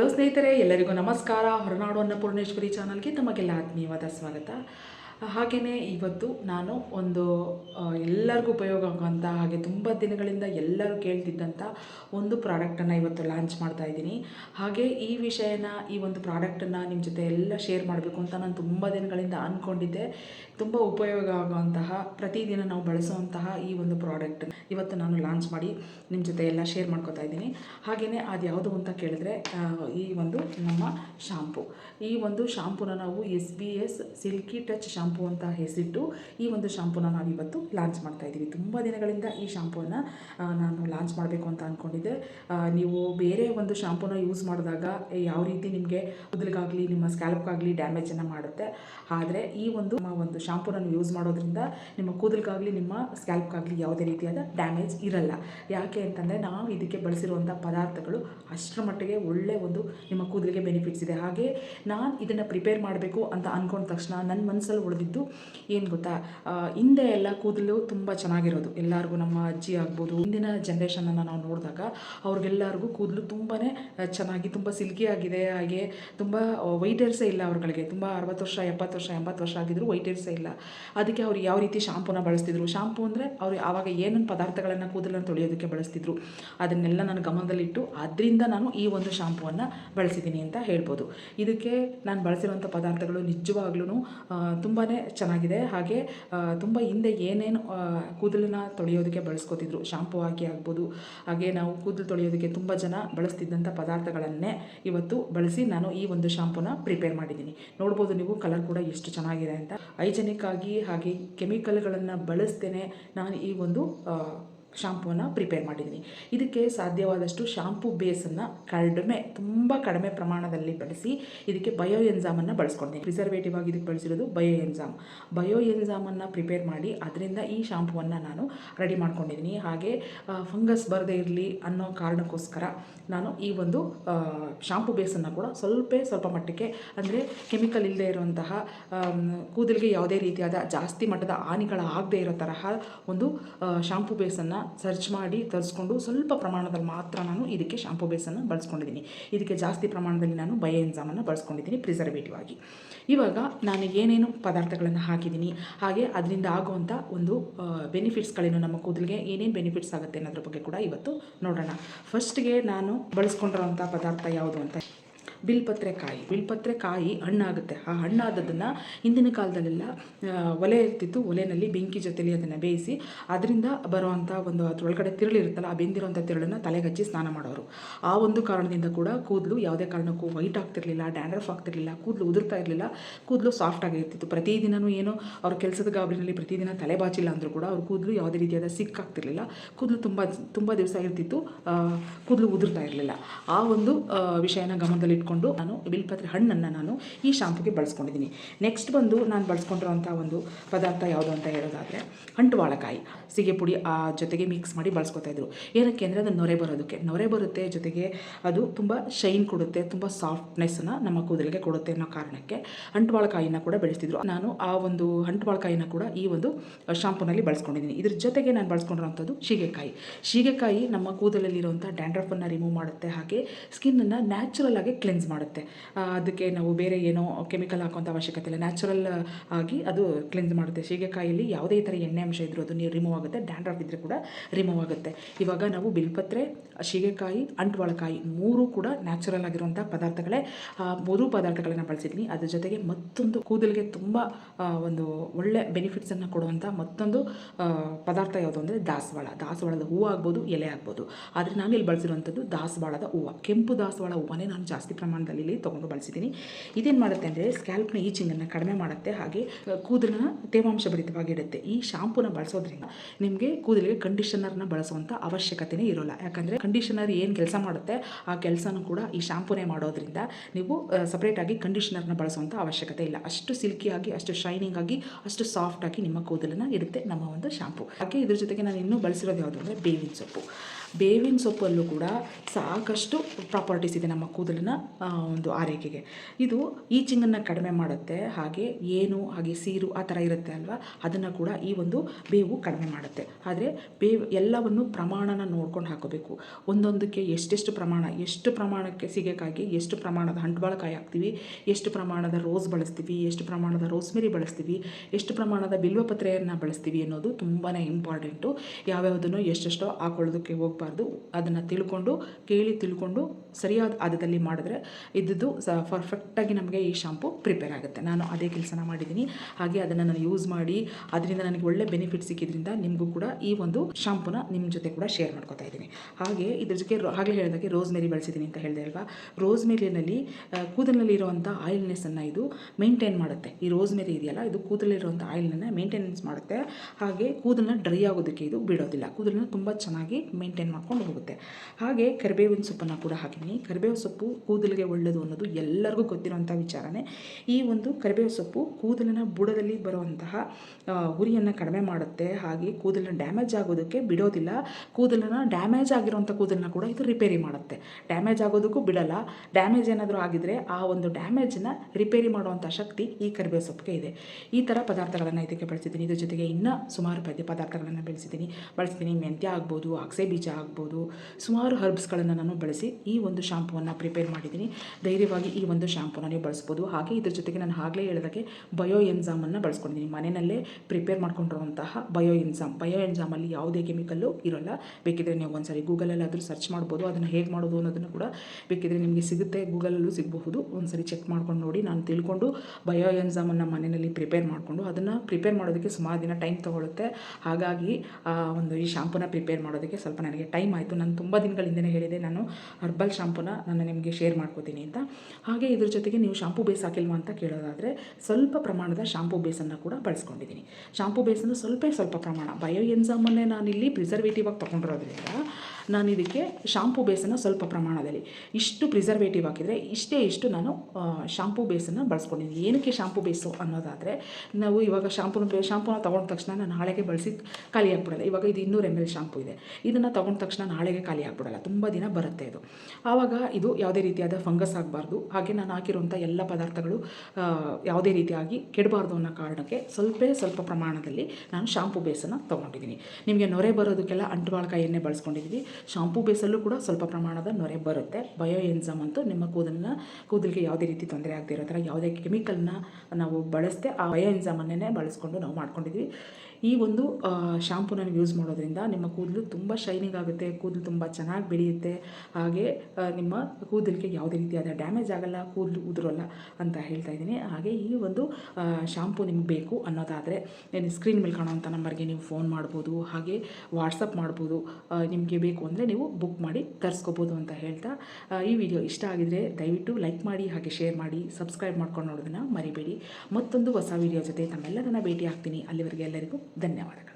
Hello ಸ್ನೇಹಿತರೆ ಎಲ್ಲರಿಗೂ ನಮಸ್ಕಾರ. ಹೊರನಾಡು ಅನ್ನಪೂರ್ಣೇಶ್ವರಿ ಚಾನಲ್ಗೆ ತಮಗೆಲ್ಲ ಆತ್ಮೀಯವಾದ ಸ್ವಾಗತ. ಹಾಗೆಯೇ ಇವತ್ತು ನಾನು ಒಂದು ಎಲ್ಲರಿಗೂ ಉಪಯೋಗ ಆಗುವಂಥ ಹಾಗೆ ತುಂಬ ದಿನಗಳಿಂದ ಎಲ್ಲರೂ ಕೇಳ್ತಿದ್ದಂಥ ಒಂದು ಪ್ರಾಡಕ್ಟನ್ನು ಇವತ್ತು ಲಾಂಚ್ ಮಾಡ್ತಾ ಇದ್ದೀನಿ. ಹಾಗೆ ಈ ವಿಷಯನ, ಈ ಒಂದು ಪ್ರಾಡಕ್ಟನ್ನು ನಿಮ್ಮ ಜೊತೆ ಎಲ್ಲ ಶೇರ್ ಮಾಡಬೇಕು ಅಂತ ನಾನು ತುಂಬ ದಿನಗಳಿಂದ ಅಂದ್ಕೊಂಡಿದ್ದೆ ತುಂಬ ಉಪಯೋಗ ಆಗುವಂತಹ, ಪ್ರತಿದಿನ ನಾವು ಬಳಸುವಂತಹ ಈ ಒಂದು ಪ್ರಾಡಕ್ಟ್ ಇವತ್ತು ನಾನು ಲಾಂಚ್ ಮಾಡಿ ನಿಮ್ಮ ಜೊತೆ ಎಲ್ಲ ಶೇರ್ ಮಾಡ್ಕೊತಾ ಇದ್ದೀನಿ. ಹಾಗೆಯೇ ಅದು ಯಾವುದು ಅಂತ ಕೇಳಿದ್ರೆ ಈ ಒಂದು ನಮ್ಮ ಶಾಂಪು. ಈ ಒಂದು ಶಾಂಪೂನ ನಾವು S B S silky touch shampoo ಅಂತ ಹೆಸರಿಟ್ಟು ಈ ಒಂದು ಶಾಂಪೂನ ನಾವು ಇವತ್ತು ಲಾಂಚ್ ಮಾಡ್ತಾ ಇದ್ದೀವಿ. ತುಂಬ ದಿನಗಳಿಂದ ಈ ಶಾಂಪೂನ ನಾನು ಲಾಂಚ್ ಮಾಡಬೇಕು ಅಂತ ಅಂದ್ಕೊಂಡಿದ್ದೆ ನೀವು ಬೇರೆ ಒಂದು ಶಾಂಪೂನ ಯೂಸ್ ಮಾಡಿದಾಗ ಯಾವ ರೀತಿ ನಿಮಗೆ ಕೂದಲಿಗಾಗಲಿ, ನಿಮ್ಮ ಸ್ಕ್ಯಾಲ್ಪ್ಗಾಗಲಿ ಡ್ಯಾಮೇಜನ್ನು ಮಾಡುತ್ತೆ. ಆದರೆ ಈ ಒಂದು ಒಂದು ಶಾಂಪೂನ ಯೂಸ್ ಮಾಡೋದ್ರಿಂದ ನಿಮ್ಮ ಕೂದಲಿಗಾಗಲಿ, ನಿಮ್ಮ ಸ್ಕ್ಯಾಲ್ಪ್ಗಾಗಲಿ ಯಾವುದೇ ರೀತಿಯಾದ ಡ್ಯಾಮೇಜ್ ಇರಲ್ಲ. ಯಾಕೆ ಅಂತಂದರೆ ನಾವು ಇದಕ್ಕೆ ಬಳಸಿರುವಂಥ ಪದಾರ್ಥಗಳು ಅಷ್ಟರ ಮಟ್ಟಿಗೆ ಒಳ್ಳೆ ಒಂದು ನಿಮ್ಮ ಕೂದಲಿಗೆ ಬೆನಿಫಿಟ್ಸ್ ಇದೆ. ಹಾಗೆ ನಾನು ಇದನ್ನು ಪ್ರಿಪೇರ್ ಮಾಡಬೇಕು ಅಂತ ಅಂದ್ಕೊಂಡ ತಕ್ಷಣ ನನ್ನ ಮನಸ್ಸಲ್ಲಿ ಉಳಿದಿದ್ದು ಏನು ಗೊತ್ತಾ? ಹಿಂದೆ ಎಲ್ಲ ಕೂದಲು ತುಂಬ ಚೆನ್ನಾಗಿರೋದು. ಎಲ್ಲರಿಗೂ ನಮ್ಮ ಅಜ್ಜಿ ಆಗ್ಬೋದು. ಹಿಂದಿನ ಜನ್ರೇಷನನ್ನು ನಾವು ನೋಡಿದಾಗ ಅವ್ರಿಗೆಲ್ಲರಿಗೂ ಕೂದಲು ತುಂಬಾ ಚೆನ್ನಾಗಿ, ತುಂಬ ಸಿಲ್ಕಿ ಆಗಿದೆ. ಹಾಗೆ ತುಂಬ ವೈಟ್ ಹೇರ್ಸೇ ಇಲ್ಲ ಅವ್ರಗಳಿಗೆ. ತುಂಬ ಅರವತ್ತು ವರ್ಷ, ಎಪ್ಪತ್ತು ವರ್ಷ, ಎಂಬತ್ತು ವರ್ಷ ಆಗಿದ್ರು ವೈಟ್ ಹೇರ್ಸೇ ಇಲ್ಲ. ಅದಕ್ಕೆ ಅವ್ರು ಯಾವ ರೀತಿ ಶಾಂಪೂನ ಬಳಸ್ತಿದ್ರು? ಶಾಂಪೂ ಅಂದರೆ ಅವರು ಆವಾಗ ಏನೇನು ಪದಾರ್ಥಗಳನ್ನು ಕೂದಲನ್ನು ತೊಳೆಯೋದಕ್ಕೆ ಬಳಸ್ತಿದ್ರು? ಅದನ್ನೆಲ್ಲ ನಾನು ಗಮನದಲ್ಲಿಟ್ಟು ಅದರಿಂದ ನಾನು ಈ ಒಂದು ಶಾಂಪೂವನ್ನು ಬಳಸಿದ್ದೀನಿ ಅಂತ ಹೇಳ್ಬೋದು. ಇದಕ್ಕೆ ನಾನು ಬಳಸಿರುವಂಥ ಪದಾರ್ಥಗಳು ನಿಜವಾಗ್ಲೂ ತುಂಬಾ ಚೆನ್ನಾಗಿದೆ. ಹಾಗೆ ತುಂಬ ಹಿಂದೆ ಏನೇನು ಕೂದಲನ್ನ ತೊಳೆಯೋದಕ್ಕೆ ಬಳಸ್ಕೋತಿದ್ರು. ಶಾಂಪು ಹಾಕಿ ಆಗ್ಬೋದು. ಹಾಗೆ ನಾವು ಕೂದಲು ತೊಳೆಯೋದಕ್ಕೆ ತುಂಬ ಜನ ಬಳಸ್ತಿದ್ದಂಥ ಪದಾರ್ಥಗಳನ್ನೇ ಇವತ್ತು ಬಳಸಿ ನಾನು ಈ ಒಂದು ಶಾಂಪೂನ ಪ್ರಿಪೇರ್ ಮಾಡಿದ್ದೀನಿ. ನೋಡ್ಬೋದು ನೀವು, ಕಲರ್ ಕೂಡ ಎಷ್ಟು ಚೆನ್ನಾಗಿದೆ ಅಂತ. ಹೈಜೆನಿಕ್ ಆಗಿ ಹಾಗೆ ಕೆಮಿಕಲ್ಗಳನ್ನು ಬಳಸ್ತೇನೆ ನಾನು ಈ ಒಂದು ಶಾಂಪೂನ ಪ್ರಿಪೇರ್ ಮಾಡಿದ್ದೀನಿ. ಇದಕ್ಕೆ ಸಾಧ್ಯವಾದಷ್ಟು ಶಾಂಪೂ ಬೇಸನ್ನು ಕಡಿಮೆ, ತುಂಬ ಕಡಿಮೆ ಪ್ರಮಾಣದಲ್ಲಿ ಬಳಸಿ ಇದಕ್ಕೆ ಬಯೋ ಎನ್ಸಾಮನ್ನು ಬಳಸ್ಕೊಂಡಿದ್ದೀನಿ ಪ್ರಿಸರ್ವೇಟಿವ್ ಆಗಿ ಇದಕ್ಕೆ ಬಳಸಿರೋದು ಬಯೋ ಎನ್ಸಾಮ್ ಬಯೋ ಎನ್ಸಾಮನ್ನು ಪ್ರಿಪೇರ್ ಮಾಡಿ ಅದರಿಂದ ಈ ಶಾಂಪೂವನ್ನು ನಾನು ರೆಡಿ ಮಾಡ್ಕೊಂಡಿದ್ದೀನಿ. ಹಾಗೆ ಫಂಗಸ್ ಬರದೇ ಇರಲಿ ಅನ್ನೋ ಕಾರಣಕ್ಕೋಸ್ಕರ ನಾನು ಈ ಒಂದು ಶಾಂಪೂ ಬೇಸನ್ನು ಕೂಡ ಸ್ವಲ್ಪ ಸ್ವಲ್ಪ ಮಟ್ಟಕ್ಕೆ ಅಂದರೆ ಕೆಮಿಕಲ್ ಇಲ್ಲದೆ ಇರುವಂತಹ ಕೂದಲಿಗೆ ಯಾವುದೇ ರೀತಿಯಾದ ಜಾಸ್ತಿ ಮಟ್ಟದ ಹಾನಿಗಳಾಗದೇ ಇರೋ ತರಹ ಒಂದು ಶಾಂಪೂ ಬೇಸನ್ನು ಸರ್ಚ್ ಮಾಡಿ ತರಿಸ್ಕೊಂಡು ಸ್ವಲ್ಪ ಪ್ರಮಾಣದಲ್ಲಿ ಮಾತ್ರ ನಾನು ಇದಕ್ಕೆ ಶಾಂಪು ಬೇಸನ್ನು ಬಳಸ್ಕೊಂಡಿದ್ದೀನಿ. ಇದಕ್ಕೆ ಜಾಸ್ತಿ ಪ್ರಮಾಣದಲ್ಲಿ ನಾನು ಬಯ ಎನ್ಸಾಮನ್ನು ಬಳಸ್ಕೊಂಡಿದ್ದೀನಿ ಪ್ರಿಸರ್ವೇಟಿವ್ ಆಗಿ. ಇವಾಗ ನಾನು ಏನೇನು ಪದಾರ್ಥಗಳನ್ನು ಹಾಕಿದ್ದೀನಿ, ಹಾಗೆ ಅದರಿಂದ ಆಗುವಂಥ ಒಂದು ಬೆನಿಫಿಟ್ಸ್ಗಳೇನು ನಮ್ಮ ಕೂದಲಿಗೆ ಏನೇನು ಬೆನಿಫಿಟ್ಸ್ ಆಗುತ್ತೆ ಅನ್ನೋದ್ರ ಬಗ್ಗೆ ಕೂಡ ಇವತ್ತು ನೋಡೋಣ. ಫಸ್ಟ್ಗೆ ನಾನು ಬಳಸ್ಕೊಂಡಿರೋವಂಥ ಪದಾರ್ಥ ಯಾವುದು ಅಂತ ಬಿಲ್ಪತ್ರೆ ಕಾಯಿ ಬಿಲ್ಪತ್ರೆ ಕಾಯಿ ಹಣ್ಣಾಗುತ್ತೆ. ಆ ಹಣ್ಣಾದದನ್ನು ಹಿಂದಿನ ಕಾಲದಲ್ಲೆಲ್ಲ ಒಲೆ ಇರ್ತಿತ್ತು. ಒಲೆಯಲ್ಲಿ ಬೆಂಕಿ ಜೊತೆಲಿ ಅದನ್ನು ಬೇಯಿಸಿ ಅದರಿಂದ ಬರುವಂಥ ಒಂದು ಅದರೊಳಗಡೆ ತಿರುಳು ಇರುತ್ತಲ್ಲ, ಆ ಬೆಂದಿರುವಂಥ ತಿರುಳನ್ನು ತಲೆಗಚ್ಚಿ ಸ್ನಾನ ಮಾಡೋರು. ಆ ಒಂದು ಕಾರಣದಿಂದ ಕೂಡ ಕೂದಲು ಯಾವುದೇ ಕಾರಣಕ್ಕೂ ವೈಟ್ ಆಗ್ತಿರಲಿಲ್ಲ, ಡ್ಯಾಂಡ್ರಫ್ ಆಗ್ತಿರಲಿಲ್ಲ, ಕೂದಲು ಉದುರ್ತಾ ಇರಲಿಲ್ಲ. ಕೂದಲು ಸಾಫ್ಟ್ ಆಗಿರ್ತಿತ್ತು ಪ್ರತಿದಿನವೂ ಏನು ಅವ್ರ ಕೆಲಸದ ಗಾಬರಿನಲ್ಲಿ ಪ್ರತಿದಿನ ತಲೆ ಬಾಚಿಲ್ಲ ಅಂದರೂ ಕೂಡ ಅವ್ರ ಕೂದಲು ಯಾವುದೇ ರೀತಿಯಾದ ಸಿಕ್ಕಾಗ್ತಿರಲಿಲ್ಲ ಕೂದಲು ತುಂಬ ತುಂಬ ದಿವಸ ಇರ್ತಿತ್ತು. ಕೂದಲು ಉದುರ್ತಾ ಇರಲಿಲ್ಲ. ಆ ಒಂದು ವಿಷಯನ ವಿಷಯನ ಗಮನದಲ್ಲಿಟ್ಕೊಂಡು ನಾನು ಬಿಲ್ಪತ್ರೆ ಹಣ್ಣನ್ನು ನಾನು ಈ ಶಾಂಪುಗೆ ಬಳಸ್ಕೊಂಡಿದ್ದೀನಿ. ನೆಕ್ಸ್ಟ್ ಬಂದು ನಾನು ಬಳಸ್ಕೊಂಡಿರೋಂಥ ಒಂದು ಪದಾರ್ಥ ಯಾವುದು ಅಂತ ಹೇಳೋದಾದರೆ ಅಂಟುವಾಳಕಾಯಿ. ಸಿಗೆ ಪುಡಿ ಆ ಜೊತೆಗೆ ಮಿಕ್ಸ್ ಮಾಡಿ ಬಳಸ್ಕೊತಾ ಇದ್ರು. ಏನಕ್ಕೆ ಅಂದರೆ ಅದು ನೊರೆ ಬರೋದಕ್ಕೆ. ನೊರೆ ಬರುತ್ತೆ ಜೊತೆಗೆ ಅದು ತುಂಬ ಶೈನ್ ಕೊಡುತ್ತೆ, ತುಂಬ ಸಾಫ್ಟ್ನೆಸ್ಸನ್ನು ನಮ್ಮ ಕೂದಲಿಗೆ ಕೊಡುತ್ತೆ ಅನ್ನೋ ಕಾರಣಕ್ಕೆ ಅಂಟುವಾಳಕಾಯಿನ ಕೂಡ ಬೆಳೆಸ್ತಿದ್ರು. ನಾನು ಆ ಒಂದು ಅಂಟುವಾಳಕಾಯಿನ ಕೂಡ ಈ ಒಂದು ಶಾಂಪೂನಲ್ಲಿ ಬಳಸ್ಕೊಂಡಿದ್ದೀನಿ. ಇದ್ರ ಜೊತೆಗೆ ನಾನು ಬಳಸ್ಕೊಂಡಿರೋಂಥದ್ದು ಶೀಗೆಕಾಯಿ. ಶೀಗೆಕಾಯಿ ನಮ್ಮ ಕೂದಲಲ್ಲಿರುವಂಥ ಡ್ಯಾಂಡ್ರಫನ್ನು ರಿಮೂವ್ ಮಾಡುತ್ತೆ. ಹಾಗೆ ಸ್ಕಿನ್ನನ್ನು ನ್ಯಾಚುರಲ್ ಆಗಿ ಕ್ಲೆನ್ಸ್ ಮಾಡುತ್ತೆ. ಅದಕ್ಕೆ ನಾವು ಬೇರೆ ಏನೋ ಕೆಮಿಕಲ್ ಹಾಕುವಂಥ ಅವಶ್ಯಕತೆ ಇಲ್ಲ. ನ್ಯಾಚುರಲ್ ಆಗಿ ಅದು ಕ್ಲೆನ್ಸ್ ಮಾಡುತ್ತೆ. ಶೀಗೆಕಾಯಲ್ಲಿ ಯಾವುದೇ ಥರ ಎಣ್ಣೆ ಅಂಶ ಇದ್ದರೂ ಅದು ನೀರು ರಿಮೂವ್ ಆಗುತ್ತೆ. ಡ್ಯಾಂಡ್ರಫ್ ಇದ್ದರೆ ಕೂಡ ರಿಮೂವ್ ಆಗುತ್ತೆ. ಇವಾಗ ನಾವು ಬಿಲ್ಪತ್ರೆ ಶೀಗೆಕಾಯಿ ಅಂಟ್ವಾಳಕಾಯಿ ಮೂರು ಕೂಡ ನ್ಯಾಚುರಲ್ ಆಗಿರುವಂಥ ಪದಾರ್ಥಗಳೇ. ಮೂರು ಪದಾರ್ಥಗಳನ್ನು ಬಳಸಿದ್ದೀನಿ ಅದ್ರ ಜೊತೆಗೆ ಮತ್ತೊಂದು ಕೂದಲಿಗೆ ತುಂಬ ಒಂದು ಒಳ್ಳೆ ಬೆನಿಫಿಟ್ಸನ್ನು ಕೊಡುವಂಥ ಮತ್ತೊಂದು ಪದಾರ್ಥ ಯಾವುದು ಅಂದರೆ ದಾಸವಾಳ. ದಾಸವಾಳದ ಹೂವು ಆಗ್ಬೋದು ಎಲೆ ಆಗ್ಬೋದು. ಆದರೆ ನಾನು ಇಲ್ಲಿ ಬಳಸಿರುವಂಥದ್ದು ದಾಸವಾಳದ ಹೂವು. ಕೆಂಪು ದಾಸವಾಳ ಹೂವನ್ನೇ ನಾನು ಜಾಸ್ತಿ ಪ್ರಮಾಣದಲ್ಲಿ ಇಲ್ಲಿ ತೊಗೊಂಡು ಬಳಸಿದ್ದೀನಿ. ಇದೇನು ಮಾಡುತ್ತೆ ಅಂದರೆ ಸ್ಕ್ಯಾಲ್ಪ್ನ ಈಚಿಂಗನ್ನು ಕಡಿಮೆ ಮಾಡುತ್ತೆ. ಹಾಗೆ ಕೂದಲನ್ನ ತೇವಾಂಶ ಭರಿತವಾಗಿಡುತ್ತೆ ಈ ಶಾಂಪೂನ ಬಳಸೋದ್ರಿಂದ ನಿಮಗೆ ಕೂದಲಿಗೆ ಕಂಡೀಷನರ್ನ ಬಳಸುವಂಥ ಅವಶ್ಯಕತೆನೇ ಇರೋಲ್ಲ. ಯಾಕಂದರೆ ಕಂಡೀಷನರ್ ಏನು ಕೆಲಸ ಮಾಡುತ್ತೆ, ಆ ಕೆಲಸನೂ ಕೂಡ ಈ ಶಾಂಪೂನೇ ಮಾಡೋದ್ರಿಂದ ನೀವು ಸಪ್ರೇಟಾಗಿ ಕಂಡೀಷನರ್ನ ಬಳಸುವಂಥ ಅವಶ್ಯಕತೆ ಇಲ್ಲ. ಅಷ್ಟು ಸಿಲ್ಕಿಯಾಗಿ ಅಷ್ಟು ಶೈನಿಂಗ್ ಆಗಿ, ಅಷ್ಟು ಸಾಫ್ಟಾಗಿ ನಿಮ್ಮ ಕೂದಲನ್ನು ಇರುತ್ತೆ ನಮ್ಮ ಒಂದು ಶಾಂಪೂ ಹಾಗೆ ಇದ್ರ ಜೊತೆಗೆ ನಾನು ಇನ್ನೂ ಬಳಸಿರೋದು ಯಾವುದು ಅಂದರೆ ಬೇವಿನ ಸೊಪ್ಪು. ಬೇವಿನ ಸೊಪ್ಪಲ್ಲೂ ಕೂಡ ಸಾಕಷ್ಟು ಪ್ರಾಪರ್ಟೀಸ್ ಇದೆ ನಮ್ಮ ಕೂದಲಿನ ಒಂದು ಆರೈಕೆಗೆ. ಇದು ಈಚಿಂಗನ್ನು ಕಡಿಮೆ ಮಾಡುತ್ತೆ, ಹಾಗೆ ಏನು, ಹಾಗೆ ಸೀರು ಆ ಥರ ಇರುತ್ತೆ ಅಲ್ವಾ? ಅದನ್ನು ಕೂಡ ಈ ಒಂದು ಬೇವು ಕಡಿಮೆ ಮಾಡುತ್ತೆ. ಆದರೆ ಬೇವು ಎಲ್ಲವನ್ನು ಪ್ರಮಾಣನ ನೋಡ್ಕೊಂಡು ಹಾಕೋಬೇಕು. ಒಂದೊಂದಕ್ಕೆ ಎಷ್ಟೆಷ್ಟು ಪ್ರಮಾಣ, ಎಷ್ಟು ಪ್ರಮಾಣಕ್ಕೆ ಸಿಗೋಕ್ಕಾಗಿ ಎಷ್ಟು ಪ್ರಮಾಣದ ಅಂಟ್ವಾಳಕಾಯಿ ಹಾಕ್ತೀವಿ, ಎಷ್ಟು ಪ್ರಮಾಣದ ರೋಸ್ ಬಳಸ್ತೀವಿ, ಎಷ್ಟು ಪ್ರಮಾಣದ ರೋಸ್ಮೆರಿ ಬಳಸ್ತೀವಿ, ಎಷ್ಟು ಪ್ರಮಾಣದ ಬಿಲ್ವಪತ್ರೆಯನ್ನು ಬಳಸ್ತೀವಿ ಅನ್ನೋದು ತುಂಬಾ ಇಂಪಾರ್ಟೆಂಟು ಯಾವ್ಯಾವುದನ್ನು ಎಷ್ಟೆಷ್ಟೋ ಹಾಕೊಳ್ಳೋದಕ್ಕೆ ಹೋಗಬಾರ್ದು ಅದನ್ನು ತಿಳ್ಕೊಂಡು, ಕೇಳಿ ತಿಳ್ಕೊಂಡು ಸರಿಯಾದ ಹದದಲ್ಲಿ ಮಾಡಿದ್ರೆ ಇದ್ದದ್ದು ಸ ಪರ್ಫೆಕ್ಟಾಗಿ ನಮಗೆ ಈ ಶಾಂಪು ಪ್ರಿಪೇರ್ ಆಗುತ್ತೆ. ನಾನು ಅದೇ ಕೆಲಸನ ಮಾಡಿದ್ದೀನಿ ಹಾಗೆ ಅದನ್ನು ನಾನು ಯೂಸ್ ಮಾಡಿ, ಅದರಿಂದ ನನಗೆ ಒಳ್ಳೆ ಬೆನಿಫಿಟ್ ಸಿಕ್ಕಿದ್ರಿಂದ ನಿಮಗೂ ಕೂಡ ಈ ಒಂದು ಶಾಂಪುನ ನಿಮ್ಮ ಜೊತೆ ಕೂಡ ಶೇರ್ ಮಾಡ್ಕೊತಾ ಇದ್ದೀನಿ. ಹಾಗೆ ಇದ್ರ ಜೊತೆ ಹಾಗೆ ಹೇಳಿದಾಗೆ ರೋಸ್ ಮೇರಿ ಬಳಸಿದ್ದೀನಿ ಅಂತ ಹೇಳಿದೆ ಅಲ್ವಾ? ರೋಸ್ಮೆರಿನಲ್ಲಿ ಕೂದಲಿನಲ್ಲಿ ಇರುವಂಥ ಆಯಿಲ್ನೆಸ್ಸನ್ನು ಇದು ಮೇಂಟೈನ್ ಮಾಡುತ್ತೆ. ಈ ರೋಸ್ಮೆರಿ ಇದೆಯಲ್ಲ, ಇದು ಕೂದಲಿರುವಂಥ ಆಯಿಲ್ನ ಮೇಂಟೆನೆನ್ಸ್ ಮಾಡುತ್ತೆ. ಹಾಗೆ ಕೂದಲನ್ನ ಡ್ರೈ ಆಗೋದಕ್ಕೆ ಇದು ಬಿಡೋದಿಲ್ಲ. ಕೂದಲನ್ನ ತುಂಬ ಚೆನ್ನಾಗಿ ಮೇಂಟೈನ್ ಮಾಡ್ಕೊಂಡು ಹೋಗುತ್ತೆ. ಹಾಗೆ ಕರಿಬೇವಿನ ಸೊಪ್ಪನ್ನು ಕೂಡ ಹಾಕಿದ್ದೀನಿ. ಕರಿಬೇವು ಸೊಪ್ಪು ಕೂದಲಿಗೆ ಒಳ್ಳೆಯದು ಅನ್ನೋದು ಎಲ್ಲರಿಗೂ ಗೊತ್ತಿರುವಂಥ ವಿಚಾರನೇ. ಈ ಒಂದು ಕರಿಬೇವು ಸೊಪ್ಪು ಕೂದಲಿನ ಬುಡದಲ್ಲಿ ಬರುವಂತಹ ಉರಿಯನ್ನು ಕಡಿಮೆ ಮಾಡುತ್ತೆ. ಹಾಗೆ ಕೂದಲಿನ ಡ್ಯಾಮೇಜ್ ಆಗೋದಕ್ಕೆ ಬಿಡೋದಿಲ್ಲ. ಕೂದಲನ್ನ ಡ್ಯಾಮೇಜ್ ಆಗಿರುವಂಥ ಕೂದಲನ್ನ ಕೂಡ ಇದು ರಿಪೇರಿ ಮಾಡುತ್ತೆ. ಡ್ಯಾಮೇಜ್ ಆಗೋದಕ್ಕೂ ಬಿಡಲ್ಲ. ಡ್ಯಾಮೇಜ್ ಏನಾದರೂ ಆಗಿದರೆ ಆ ಒಂದು ಡ್ಯಾಮೇಜನ್ನ ರಿಪೇರಿ ಮಾಡುವಂಥ ಶಕ್ತಿ ಈ ಕರಿಬೇವು ಸೊಪ್ಪಿಗೆ ಇದೆ. ಈ ಥರ ಪದಾರ್ಥಗಳನ್ನು ಇದಕ್ಕೆ ಬಳಸಿದ್ದೀನಿ. ಇದ್ರ ಜೊತೆಗೆ ಇನ್ನೂ ಸುಮಾರು ಪದ್ಯ ಪದಾರ್ಥಗಳನ್ನು ಬೆಳೆಸಿದ್ದೀನಿ. ಬಳಸಿದ್ದೀನಿ ಮೆಂತ್ಯ ಆಗ್ಬೋದು ಆಕ್ಸೆ ಬೀಜ ಆಗ್ಬೋದು. ಸುಮಾರು ಹರ್ಬ್ಸ್ಗಳನ್ನು ನಾನು ಬಳಸಿ ಈ ಒಂದು ಶಾಂಪುವನ್ನು ಪ್ರಿಪೇರ್ ಮಾಡಿದ್ದೀನಿ. ಧೈರ್ಯವಾಗಿ ಈ ಒಂದು ಶಾಂಪುನ ನೀವು ಬಳಸ್ಬೋದು. ಹಾಗೆ ಇದ್ರ ಜೊತೆಗೆ ನಾನು ಆಗಲೇ ಹೇಳಿದಾಗೆ ಬಯೋ ಎನ್ಸಾಮನ್ನು ಬಳಸ್ಕೊಂಡಿದ್ದೀನಿ. ಮನೆಯಲ್ಲೇ ಪ್ರಿಪೇರ್ ಮಾಡ್ಕೊಂಡಿರುವಂತಹ ಬಯೋ ಎನ್ಸಾಮ್ ಬಯೋ ಎನ್ಸಾಮಲ್ಲಿ ಯಾವುದೇ ಕೆಮಿಕಲ್ಲು ಇರೋಲ್ಲ. ಬೇಕಿದ್ರೆ ನೀವು ಒಂದ್ಸರಿ ಗೂಗಲಲ್ಲಾದರೂ ಸರ್ಚ್ ಮಾಡ್ಬೋದು. ಅದನ್ನು ಹೇಗೆ ಮಾಡೋದು ಅನ್ನೋದನ್ನು ಕೂಡ ಬೇಕಿದ್ರೆ ನಿಮಗೆ ಸಿಗುತ್ತೆ. ಗೂಗಲಲ್ಲೂ ಸಿಗಬಹುದು. ಒಂದ್ಸರಿ ಚೆಕ್ ಮಾಡ್ಕೊಂಡು ನೋಡಿ ನಾನು ತಿಳ್ಕೊಂಡು ಬಯೋ ಎನ್ಸಾಮನ್ನು ಮನೆಯಲ್ಲಿ ಪ್ರಿಪೇರ್ ಮಾಡಿಕೊಂಡು ಅದನ್ನು ಪ್ರಿಪೇರ್ ಮಾಡೋದಕ್ಕೆ ಸುಮಾರು ದಿನ ಟೈಮ್ ತೊಗೊಳುತ್ತೆ. ಹಾಗಾಗಿ ಒಂದು ಈ ಶಾಂಪೂನ ಪ್ರಿಪೇರ್ ಮಾಡೋದಕ್ಕೆ ಸ್ವಲ್ಪ ನನಗೆ ಟೈಮ್ ಆಯಿತು. ನಾನು ತುಂಬ ದಿನಗಳಿಂದನೇ ಹೇಳಿದೆ. ನಾನು ಹರ್ಬಲ್ ಶಾಂಪೂನ ನಾನು ನಿಮಗೆ ಶೇರ್ ಮಾಡ್ಕೋತೀನಿ ಅಂತ. ಹಾಗೆ ಇದ್ರ ಜೊತೆಗೆ ನೀವು ಶಾಂಪೂ ಬೇಸ್ ಹಾಕಿಲ್ವಾ ಅಂತ ಕೇಳೋದಾದರೆ ಸ್ವಲ್ಪ ಪ್ರಮಾಣದ ಶಾಂಪೂ ಬೇಸನ್ನು ಕೂಡ ಬಳಸ್ಕೊಂಡಿದ್ದೀನಿ. ಶಾಂಪೂ ಬೇಸನ್ನು ಸ್ವಲ್ಪ ಸ್ವಲ್ಪ ಪ್ರಮಾಣ. ಬಯೋ ಎನ್ಸಾಮನ್ನೇ ನಾನಿಲ್ಲಿ ಪ್ರಿಸರ್ವೇಟಿವ್ ಆಗಿ ತೊಗೊಂಡಿರೋದ್ರಿಂದ ನಾನು ಇದಕ್ಕೆ ಶಾಂಪೂ ಬೇಸನ್ನು ಸ್ವಲ್ಪ ಪ್ರಮಾಣದಲ್ಲಿ. ಇಷ್ಟು ಪ್ರಿಸರ್ವೇಟಿವ್ ಹಾಕಿದರೆ ಇಷ್ಟೇ ಇಷ್ಟು ನಾನು ಶಾಂಪೂ ಬೇಸನ್ನು ಬಳಸ್ಕೊಂಡಿದ್ದೀನಿ. ಏನಕ್ಕೆ ಶಾಂಪೂ ಬೇಸು ಅನ್ನೋದಾದರೆ, ನಾವು ಇವಾಗ ಶಾಂಪೂನ ಶಾಂಪೂನ ತೊಗೊಂಡ ತಕ್ಷಣ ನಾನು ನಾಳೆಗೆ ಬಳಸಿ ಖಾಲಿ ಆಗ್ಬಿಡಲ್ಲ. ಇವಾಗ ಇದು ಇನ್ನೂರು ಎಂ ಎಲ್ ಶಾಂಪೂ ಇದೆ. ಇದನ್ನು ತೊಗೊಂಡ ತಕ್ಷಣ ನಾಳೆಗೆ ಖಾಲಿ ಆಗ್ಬಿಡಲ್ಲ. ತುಂಬ ದಿನ ಬರುತ್ತೆ ಇದು. ಆವಾಗ ಇದು ಯಾವುದೇ ರೀತಿಯಾದ ಫಂಗಸ್ ಆಗಬಾರ್ದು. ಹಾಗೆ ನಾನು ಹಾಕಿರುವಂಥ ಎಲ್ಲ ಪದಾರ್ಥಗಳು ಯಾವುದೇ ರೀತಿಯಾಗಿ ಕೆಡಬಾರ್ದು ಅನ್ನೋ ಕಾರಣಕ್ಕೆ ಸ್ವಲ್ಪ ಸ್ವಲ್ಪ ಪ್ರಮಾಣದಲ್ಲಿ ನಾನು ಶಾಂಪೂ ಬೇಸನ್ನು ತೊಗೊಂಡಿದ್ದೀನಿ. ನಿಮಗೆ ನೊರೆ ಬರೋದಕ್ಕೆಲ್ಲ ಅಂಟುಬಾಳ್ಕಾಯಿ ಎಣ್ಣೆ ಬಳಸ್ಕೊಂಡಿದ್ದೀವಿ ಶಾಂಪೂ ಬೇಸಲ್ಲೂ ಕೂಡ ಸ್ವಲ್ಪ ಪ್ರಮಾಣದ ನೊರೆ ಬರುತ್ತೆ. ಬಯೋ ಎನ್ಸಮ್ ಅಂತೂ ನಿಮ್ಮ ಕೂದಲನ್ನ ಕೂದಲಿಗೆ ಯಾವುದೇ ರೀತಿ ತೊಂದರೆ ಆಗದೆ ಇರೋ ಥರ ಯಾವುದೇ ಕೆಮಿಕಲ್ನ ನಾವು ಬಳಸದೆ ಆ ಬಯೋ ಎನ್ಸಮನ್ನೇ ಬಳಸ್ಕೊಂಡು ನಾವು ಮಾಡ್ಕೊಂಡಿದ್ವಿ ಈ ಒಂದು ಶಾಂಪೂನ ನೀವು ಯೂಸ್ ಮಾಡೋದ್ರಿಂದ ನಿಮ್ಮ ಕೂದಲು ತುಂಬ ಶೈನಿಂಗ್ ಆಗುತ್ತೆ, ಕೂದಲು ತುಂಬ ಚೆನ್ನಾಗಿ ಬೆಳೆಯುತ್ತೆ. ಹಾಗೆ ನಿಮ್ಮ ಕೂದಲಿಗೆ ಯಾವುದೇ ರೀತಿಯಾದ ಡ್ಯಾಮೇಜ್ ಆಗಲ್ಲ, ಕೂದಲು ಉದುರೋಲ್ಲ ಅಂತ ಹೇಳ್ತಾ ಇದ್ದೀನಿ. ಹಾಗೆ ಈ ಒಂದು ಶಾಂಪೂ ನಿಮ್ಗೆ ಬೇಕು ಅನ್ನೋದಾದರೆ ನೀನು ಸ್ಕ್ರೀನ್ ಮೇಲೆ ಕಾಣೋವಂಥ ನಂಬರ್ಗೆ ನೀವು ಫೋನ್ ಮಾಡ್ಬೋದು, ಹಾಗೆ ವಾಟ್ಸಪ್ ಮಾಡ್ಬೋದು ನಿಮಗೆ ಬೇಕು ಅಂದರೆ ನೀವು ಬುಕ್ ಮಾಡಿ ತರಿಸ್ಕೋಬೋದು ಅಂತ ಹೇಳ್ತಾ ಈ ವಿಡಿಯೋ ಇಷ್ಟ ಆಗಿದರೆ ದಯವಿಟ್ಟು ಲೈಕ್ ಮಾಡಿ, ಹಾಗೆ ಶೇರ್ ಮಾಡಿ ಸಬ್ಸ್ಕ್ರೈಬ್ ಮಾಡ್ಕೊಂಡು ನೋಡೋದನ್ನು ಮರಿಬೇಡಿ. ಮತ್ತೊಂದು ಹೊಸ ವಿಡಿಯೋ ಜೊತೆ ತಮ್ಮೆಲ್ಲರನ್ನ ಭೇಟಿ ಆಗ್ತೀನಿ. ಅಲ್ಲಿವರೆಗೆ ಎಲ್ಲರಿಗೂ धन्यवाद